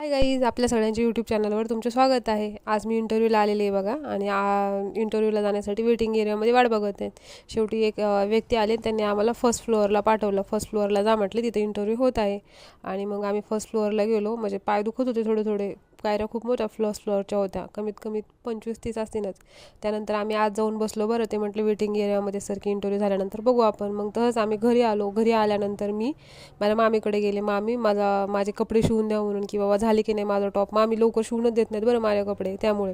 Hi guys आपल्या सगळ्यांच्या YouTube चॅनलवर तुमचं स्वागत आहे. आज मी इंटरव्ह्यूला आलेली आहे बघा. आणि इंटरव्ह्यूला जाण्यासाठी वेटिंग एरियामध्ये वाट बघत आहेत. शेवटी एक व्यक्ती आले त्यांनी आम्हाला फर्स्ट फ्लोअरला पाठवलं. फर्स्ट फ्लोअरला जा म्हटले तिथे इंटरव्ह्यू होत आहे. आणि मग आम्ही फर्स्ट फ्लोअरला गेलो. म्हणजे पाय दुखत होते थोडे थोडे. पायऱ्या खूप मोठ्या फर्स्ट फ्लोअरच्या होत्या. कमीत कमी पंचवीस तीस असतीलच. त्यानंतर आम्ही आज जाऊन बसलो बरं. ते म्हटले वेटिंग एरियामध्ये सर की इंटरव्ह्यू झाल्यानंतर बघू आपण. मग तसंच आम्ही घरी आलो. घरी आल्यानंतर मी माझ्या मामीकडे गेले. मामी माझा माझे कपडे शिवून द्या म्हणून की बाबा झाले की नाही माझा टॉप मामी लवकर शिवूनच देत नाहीत बरं माझे कपडे त्यामुळे.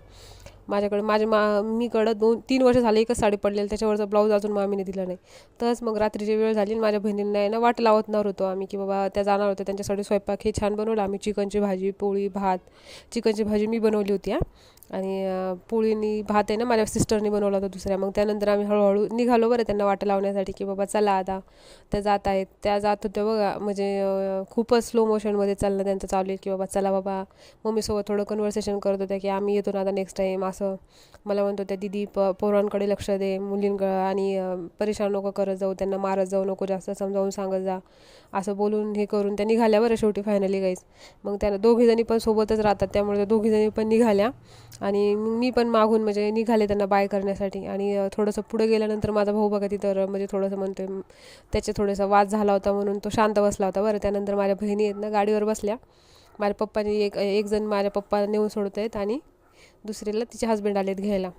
माझ्याकडे माझ्या मा मीकडं दोन तीन वर्ष झाले एकच साडी पडलेली त्याच्यावरचा ब्लाऊज अजून मामीने दिला नाही. तसंच मग रात्रीची वेळ झाली माझ्या बहिणींना आहे ना वाट लावतणार होतो आम्ही की बाबा त्या जाणार होत्या. त्यांच्यासाठी स्वयंपाक हे छान बनवलं. आम्ही चिकनची भाजी पोळी भात चिकनची भाजी मी बनवली होती हां. आणि पोळीनी भात आहे ना माझ्या सिस्टरनी बनवला होता दुसऱ्या. मग त्यानंतर आम्ही हळूहळू निघालो बरं त्यांना वाट लावण्यासाठी की बाबा चला आता. त्या जात आहेत. त्या जात होत्या बघा म्हणजे खूपच स्लो मोशनमध्ये चालणं त्यांचं चालू आहे की बाबा चला बाबा. मम्मीसोबत थोडं कन्व्हर्सेशन करत होत्या की आम्ही येतो ना आता नेक्स्ट टाईम असं. मला म्हणत होत्या दिदी प पोरांकडे लक्ष दे मुलींकडं आणि परेशान नको करत जाऊ त्यांना मारत जाऊ नको जास्त समजावून सांगत जा. असं बोलून हे करून त्या निघाल्या बरं शेवटी फायनली गाईज मग त्यांना दोघीजणी पण सोबतच राहतात त्यामुळे त्या दोघीजणी पण निघाल्या. आणि मी पण मागून म्हणजे निघाले त्यांना बाय करण्यासाठी. आणि थोडंसं पुढे गेल्यानंतर माझा भाऊ बघा तिथं म्हणजे थोडंसं म्हणतोय म, त्याचे थोडासा वाद झाला होता म्हणून तो शांत बसला होता बरं. त्यानंतर माझ्या बहिणी आहेत ना गाडीवर बसल्या. माझ्या पप्पानी एक एक जण माझ्या पप्पा नेऊन सोडत आहेत आणि दुसरीला तिचे हस्बंड आलेत घ्यायला.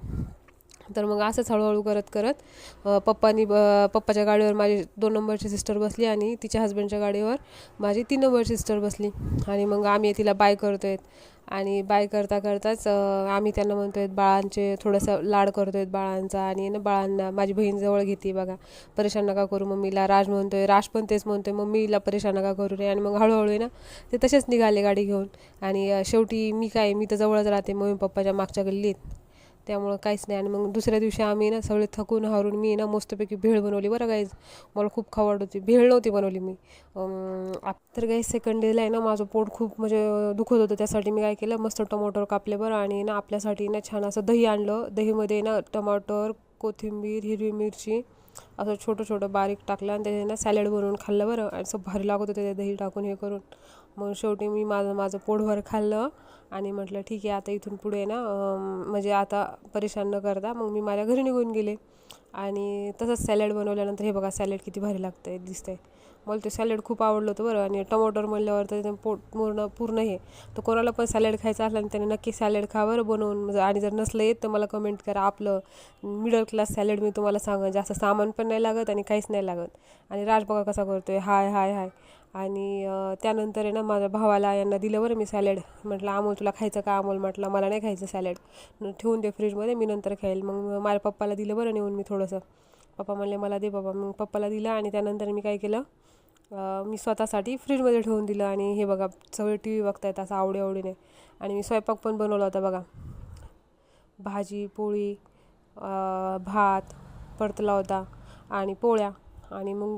तर मग असंच हळूहळू करत करत पप्पानी पप्पाच्या गाडीवर माझी दोन नंबरची सिस्टर बसली आणि तिच्या हस्बंडच्या गाडीवर माझी तीन नंबरची सिस्टर बसली. आणि मग आम्ही तिला बाय करतो आहेत आणि बाय करता करताच आम्ही त्यांना म्हणतो आहेत बाळांचे थोडंसं लाड करतो आहेत बाळांचा आणि ना बाळांना माझी बहीण जवळ घेते बघा. परेशान नका करू मम्मीला. राज म्हणतोय राज पण तेच म्हणतोय मम्मीला परेशान नका करू रे. आणि मग हळूहळू आहे ना ते तसेच निघाले गाडी घेऊन. आणि शेवटी मी काय मी तर जवळच राहते मम्मी पप्पाच्या मागच्या गल्लीत. त्यामुळं काहीच नाही. आणि मग दुसऱ्या दिवशी आम्ही ना सगळे थकून हारून मी ना मस्तपैकी भेळ बनवली बरं गाईज मला खूप खावड होती भेळ नव्हती बनवली मी. तर काही सेकंड डेला आहे ना माझं पोट खूप म्हणजे दुखत होतं. त्यासाठी मी काय केलं मस्त टमाटर कापले बरं आणि ना आपल्यासाठी ना छान असं दही आणलं. दहीमध्ये ना टमाटर कोथिंबीर हिरवी मिरची असं छोटं छोटं बारीक टाकलं आणि त्याच्यानं सॅलड बनवून खाल्लं बरं. आणि असं भारी लागत होतं ते दही टाकून हे करून. मग शेवटी मी माझं माझं पोटभर खाल्लं आणि म्हटलं ठीक आहे आता इथून पुढे ना म्हणजे आता परेशान न करता मग मी माझ्या घरी निघून गेले. आणि तसंच सॅलड बनवल्यानंतर हे बघा सॅलड किती भारी लागतं आहे दिसतंय. मला ते सॅलड खूप आवडलं होतं बरं. आणि टमाटर म्हणल्यावर तर पोट पूर्ण पूर्ण हे. तर कोणाला पण सॅलड खायचं असलं आणि त्याने नक्की सॅलड खा बरं बनवून. म्हणजे आणि जर नसलं येत तर मला कमेंट करा आपलं. मिडल क्लास सॅलड मी तुम्हाला सांगा जास्त सामान पण नाही लागत आणि काहीच नाही लागत. आणि राज बघा कसा आहे हाय हाय हाय. आणि त्यानंतर आहे ना माझ्या भावाला यांना दिलं बरं मी सॅलड. म्हटलं अमोल तुला खायचं का? अमोल म्हटलं मला नाही खायचं सॅलड. ठेवून दे फ्रीजमध्ये मी नंतर खाईल. मग माझ्या पप्पाला दिलं बरं नेऊन मी थोडंसं. पप्पा म्हणले मला दे बाबा. मग पप्पाला दिलं आणि त्यानंतर मी काय केलं मी स्वतःसाठी फ्रीजमध्ये ठेवून दिलं. आणि हे बघा सगळे टी व्ही बघतायत असं आवडी आवडीने आणि मी स्वयंपाक पण बनवला होता बघा. भाजी पोळी भात परतला होता आणि पोळ्या. आणि मग